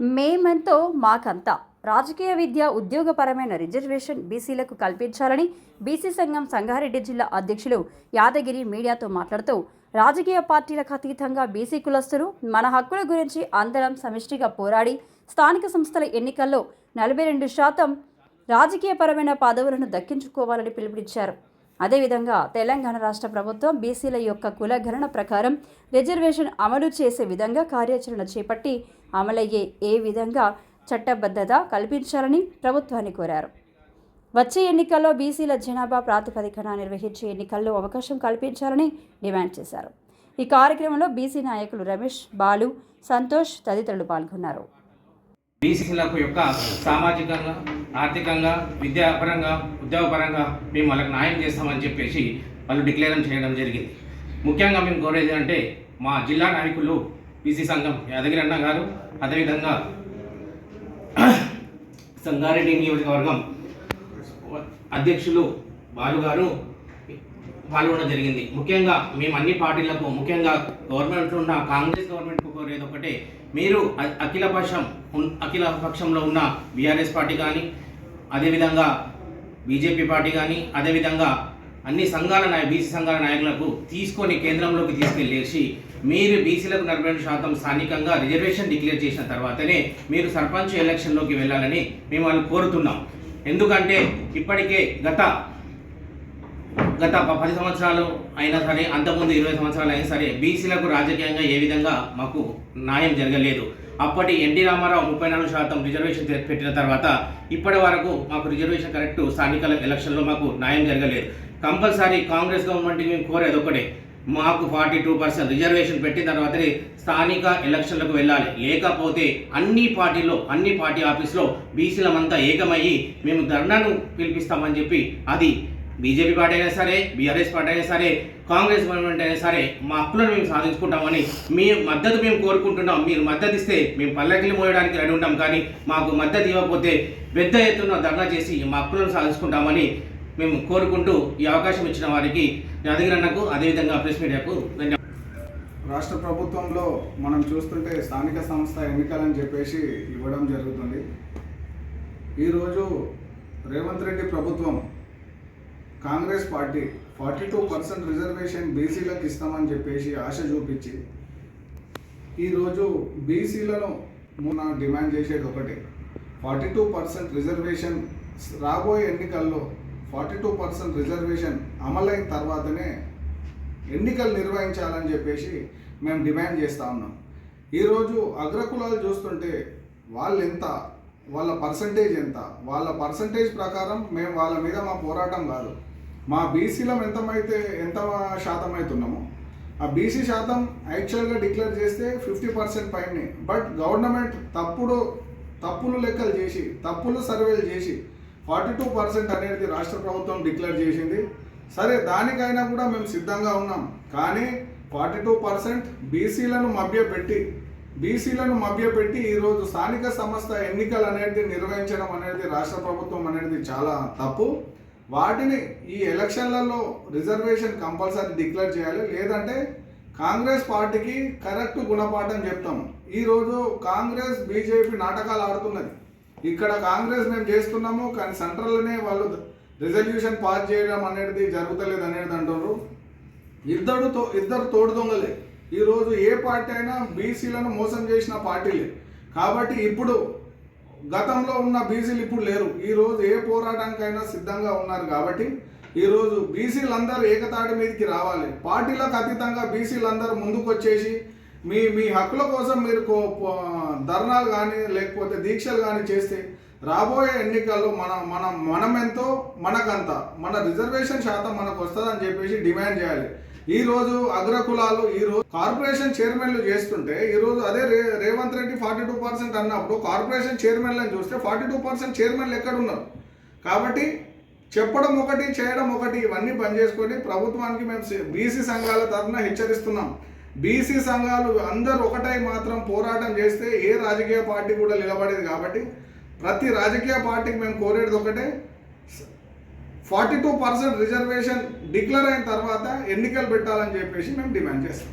మేమెంతో మాకంతా. రాజకీయ విద్య ఉద్యోగపరమైన రిజర్వేషన్ బీసీలకు కల్పించాలని బీసీ సంఘం సంగారెడ్డి జిల్లా అధ్యక్షులు యాదగిరి మీడియాతో మాట్లాడుతూ రాజకీయ పార్టీలకు అతీతంగా బీసీ కులస్తులు మన హక్కుల గురించి అందరం సమిష్టిగా పోరాడి స్థానిక సంస్థల ఎన్నికల్లో నలభై రెండు శాతం రాజకీయపరమైన పదవులను దక్కించుకోవాలని పిలుపునిచ్చారు. అదేవిధంగా తెలంగాణ రాష్ట్ర ప్రభుత్వం బీసీల యొక్క కులగణన ప్రకారం రిజర్వేషన్ అమలు చేసే విధంగా కార్యాచరణ చేపట్టి అమలయ్యే ఏ విధంగా చట్టబద్ధత కల్పించాలని ప్రభుత్వాన్ని కోరారు. వచ్చే ఎన్నికల్లో బీసీల జనాభా ప్రాతిపదికన నిర్వహించే ఎన్నికల్లో అవకాశం కల్పించాలని డిమాండ్ చేశారు. ఈ కార్యక్రమంలో బీసీ నాయకులు రమేష్ బాలు సంతోష్ తదితరులు పాల్గొన్నారు. బీసీలకు యొక్క సామాజికంగా ఆర్థికంగా విద్యాపరంగా ఉద్యోగపరంగా మేము వాళ్ళకి న్యాయం చేస్తామని చెప్పేసి వాళ్ళు డిక్లేరం చేయడం జరిగింది. ముఖ్యంగా మేము కోరేది అంటే మా జిల్లా నాయకులు బీసీ సంఘం యాదగిరి అన్న గారు అదేవిధంగా సంగారెడ్డి నియోజకవర్గం అధ్యక్షులు బాలు గారు పాల్గొనడం జరిగింది. ముఖ్యంగా మేము అన్ని పార్టీలకు ముఖ్యంగా గవర్నమెంట్లో ఉన్న కాంగ్రెస్ గవర్నమెంట్కు కోరేది ఒకటే మీరు అఖిల పక్షం అఖిల పక్షంలో ఉన్న బీఆర్ఎస్ పార్టీ కానీ అదేవిధంగా బీజేపీ పార్టీ కానీ అదేవిధంగా అన్ని సంఘాల నాయ బీసీ సంఘాల నాయకులకు తీసుకొని కేంద్రంలోకి తీసుకెళ్ళేసి మీరు బీసీలకు నలభై రెండు శాతం స్థానికంగా రిజర్వేషన్ డిక్లేర్ చేసిన తర్వాతనే మీరు సర్పంచ్ ఎలక్షన్లోకి వెళ్ళాలని మేము వాళ్ళు కోరుతున్నాం. ఎందుకంటే ఇప్పటికే గత గత పది సంవత్సరాలు అయినా సరే అంతకుముందు ఇరవై సంవత్సరాలు అయినా సరే బీసీలకు రాజకీయంగా ఏ విధంగా మాకు న్యాయం జరగలేదు. అప్పటి ఎన్టీ రామారావు ముప్పై నాలుగు శాతం రిజర్వేషన్ పెట్టిన తర్వాత ఇప్పటి వరకు మాకు రిజర్వేషన్ కరెక్ట్ స్థానిక ఎలక్షన్లో మాకు న్యాయం జరగలేదు. కంపల్సరీ కాంగ్రెస్ గవర్నమెంట్కి మేము కోరేది ఒకటే మాకు ఫార్టీ టూ పర్సెంట్ రిజర్వేషన్ పెట్టిన తర్వాతనే స్థానిక ఎలక్షన్లకు వెళ్ళాలి. లేకపోతే అన్ని పార్టీలో అన్ని పార్టీ ఆఫీస్లో బీసీలమంతా ఏకమయ్యి మేము ధర్నాను పిలిపిస్తామని చెప్పి అది బీజేపీ పార్టీ అయినా సరే బీఆర్ఎస్ పార్టీ అయినా సరే కాంగ్రెస్ గవర్నమెంట్ అయినా సరే మా హక్కులను మేము సాధించుకుంటామని మీ మద్దతు మేము కోరుకుంటున్నాం. మీరు మద్దతు ఇస్తే మేము పల్లకిలు మోయడానికి రెడీ ఉంటాం. కానీ మాకు మద్దతు ఇవ్వకపోతే పెద్ద ఎత్తున ధర్నా చేసి మా హక్కులను సాధించుకుంటామని మేము కోరుకుంటూ ఈ అవకాశం ఇచ్చిన వారికి యాదగిరన్నకు అదేవిధంగా ప్రెస్ మీడియాకు ధన్యవాదాలు. రాష్ట్ర ప్రభుత్వంలో మనం చూస్తుంటే స్థానిక సంస్థ ఎన్నికలని చెప్పేసి ఇవ్వడం జరుగుతుంది. ఈరోజు రేవంత్ రెడ్డి ప్రభుత్వం Congress party forty two percent reservation బీసీలకు ఇస్తామని చెప్పేసి ఆశ చూపించి ఈరోజు బీసీలను మొన్న డిమాండ్ చేసేది ఒకటే. ఫార్టీ టూ పర్సెంట్ రిజర్వేషన్ రాబోయే ఎన్నికల్లో ఫార్టీ టూ పర్సెంట్ రిజర్వేషన్ అమలైన తర్వాతనే ఎన్నికలు నిర్వహించాలని చెప్పేసి మేము డిమాండ్ చేస్తూ ఉన్నాం. ఈరోజు అగ్రకులాలు చూస్తుంటే వాళ్ళు ఎంత వాళ్ళ పర్సంటేజ్ ఎంత? వాళ్ళ పర్సంటేజ్ ప్రకారం మేము వాళ్ళ మీద మా పోరాటం కాదు. మా బీసీలం ఎంతమైతే ఎంత శాతం అవుతున్నామో ఆ బీసీ శాతం యాక్చువల్గా డిక్లేర్ చేస్తే ఫిఫ్టీ పర్సెంట్ పైనే. బట్ గవర్నమెంట్ తప్పుడు తప్పులు లెక్కలు చేసి తప్పులు సర్వేలు చేసి ఫార్టీ టూ పర్సెంట్ అనేది రాష్ట్ర ప్రభుత్వం డిక్లేర్ చేసింది. సరే దానికైనా కూడా మేము సిద్ధంగా ఉన్నాం. కానీ ఫార్టీ టూ పర్సెంట్ బీసీలను మభ్యపెట్టి బీసీలను మభ్యపెట్టి ఈరోజు స్థానిక సంస్థ ఎన్నికలు అనేది నిర్వహించడం అనేది రాష్ట్ర ప్రభుత్వం అనేది చాలా తప్పు. వాటిని ఈ ఎలక్షన్లలో రిజర్వేషన్ కంపల్సరీ డిక్లేర్ చేయాలి. లేదంటే కాంగ్రెస్ పార్టీకి కరెక్ట్ గుణపాఠం చెప్తాం. ఈరోజు కాంగ్రెస్ బీజేపీ నాటకాలు ఆడుతున్నది. ఇక్కడ కాంగ్రెస్ మేము చేస్తున్నాము కానీ సెంట్రల్లోనే వాళ్ళు రిజల్యూషన్ పాస్ చేయడం అనేది జరుగుతలేదు అనేది అంటున్నారు. ఇద్దరు తో ఇద్దరు తోడు దొంగలే. ఈరోజు ఏ పార్టీ అయినా బీసీలను మోసం చేసిన పార్టీలే కాబట్టి ఇప్పుడు గతంలో ఉన్న బీసీలు ఇప్పుడు లేరు. ఈరోజు ఏ పోరాటానికైనా సిద్ధంగా ఉన్నారు కాబట్టి ఈరోజు బీసీలందరూ ఏకతాటి మీదకి రావాలి. పార్టీలకు అతీతంగా బీసీలందరూ ముందుకు వచ్చేసి మీ మీ హక్కుల కోసం మీరు కో- ధర్నాలు కానీ లేకపోతే దీక్షలు కానీ చేస్తే రాబోయే ఎన్నికల్లో మన మన మనం ఎంతో మనకంత మన రిజర్వేషన్ శాతం మనకు వస్తుందని చెప్పేసి డిమాండ్ చేయాలి. ఈ రోజు అగ్రకులాలు ఈ రోజు కార్పొరేషన్ చైర్మన్లు చేస్తుంటే ఈ రోజు అదే రే Revanth Reddy forty two percent అన్నప్పుడు కార్పొరేషన్ చైర్మన్లను చూస్తే ఫార్టీ టూ పర్సెంట్ చైర్మన్లు ఎక్కడ ఉన్నారు కాబట్టి చెప్పడం ఒకటి చేయడం ఒకటి ఇవన్నీ పనిచేసుకొని చేసుకొని ప్రభుత్వానికి మేము బీసీ సంఘాల తరఫున హెచ్చరిస్తున్నాం. బీసీ సంఘాలు అందరూ ఒకటై మాత్రం పోరాటం చేస్తే ఏ రాజకీయ పార్టీ కూడా నిలబడేది కాబట్టి ప్రతి రాజకీయ పార్టీకి మేము కోరేది ఒకటే. Forty two percent reservation declare అయిన తర్వాత ఎన్నికలు పెట్టాలని చెప్పేసి మేము డిమాండ్ చేస్తాం.